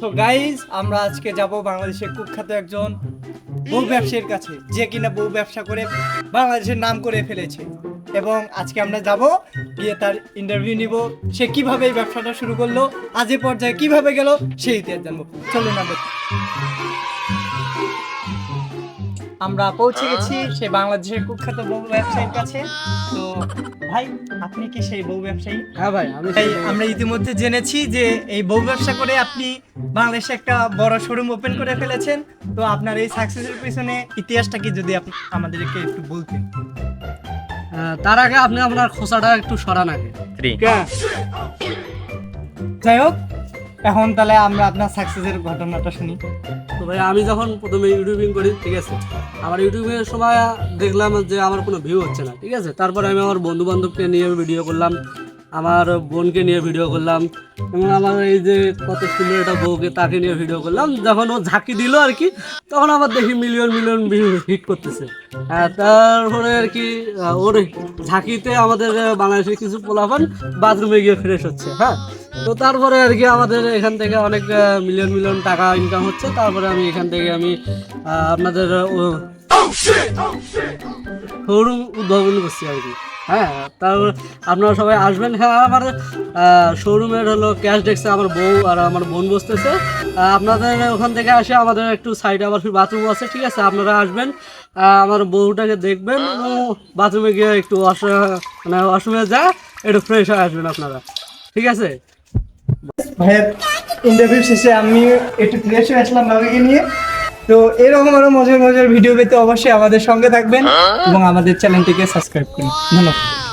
তো গাইজ আমরা আজকে যাব বাংলাদেশের কুখ্যাত একজন বউ ব্যবসায়ীর কাছে, যে কিনা বউ ব্যবসা করে বাংলাদেশের নাম করে ফেলেছে। এবং আজকে আমরা যাব, গিয়ে তার ইন্টারভিউ নিব, সে কীভাবে এই ব্যবসাটা শুরু করল, আজ এ পর্যায়ে কীভাবে গেল, সেই ইতিহাস জানব। চলুন আমরা আমরা পৌঁছে গেছি সেই বাংলাদেশের কুখ্যাত বউ ব্যবসায়ীর কাছে। তো ভাই আপনি কি সেই বউ ব্যবসায়ী? হ্যাঁ ভাই আমি তাই আমরা ইতিমধ্যে জেনেছি যে এই বউ ব্যবসা করে আপনি বাংলাদেশে একটা বড় শোরুম ওপেন করে ফেলেছেন। তো আপনার এই সাকসেসের পিছনে ইতিহাসটা কি যদি আপনি আমাদেরকে একটু বলতেন? তার আগে আপনি আপনার খোসাটা একটু সরান আগে। যাই হোক এখন তাহলে আমরা আপনার সাকসেসের ঘটনাটা শুনি। তো ভাই আমি যখন প্রথমে ইউটিউবিং করি ঠিক আছে? আমার ইউটিউবের সময় দেখলাম যে আমার কোনো ভিউ হচ্ছে না ঠিক আছে? তারপরে আমি আমার বন্ধু বান্ধবকে নিয়ে ভিডিও করলাম আমার বোনকে নিয়ে ভিডিও করলাম এবং আমার এই যে কত সুন্দর একটা বউকে তাকে নিয়ে ভিডিও করলাম যখন ও ঝাঁকি দিল আর কি তখন আবার দেখি মিলিয়ন মিলিয়ন ভিউ হিট করতেছে। আহ, তারপরে আর কি ওর ঝাঁকিতে আমাদের বাংলাদেশের কিছু পোলাপান বাথরুমে গিয়ে ফ্রেশ হচ্ছে হ্যাঁ? তো তারপরে আর কি আমাদের এখান থেকে অনেক মিলিয়ন মিলিয়ন টাকা ইনকাম হচ্ছে। তারপরে আমি এখান থেকে আমি আপনাদের শোরুম উদ্ভাবন করছি আর কি। হ্যাঁ তারপর আপনারা সবাই আসবেন। হ্যাঁ আমার শোরুমের হলো ক্যাশ ডেস্কে আমার বউ আর আমার বোন বসতেছে। আপনাদের ওখান থেকে আসে, আমাদের একটু সাইডে আবার বাথরুম আছে, ঠিক আছে? আপনারা আসবেন। আমার বউটাকে দেখবেন। বাথরুমে গিয়ে একটু অস- মানে অসুবিধা যায় একটু ফ্রেশ হয়ে আসবেন আপনারা। ঠিক আছে? ভাইয়ের ইন্টারভিউ শেষে আমি একটু ফ্রেশ হয়ে আসলাম বাবাকে নিয়ে। তো এরকম আরও মজার মজার ভিডিও পেতে অবশ্যই আমাদের সঙ্গে থাকবেন এবং আমাদের চ্যানেলটিকে সাবস্ক্রাইব করুন। ধন্যবাদ।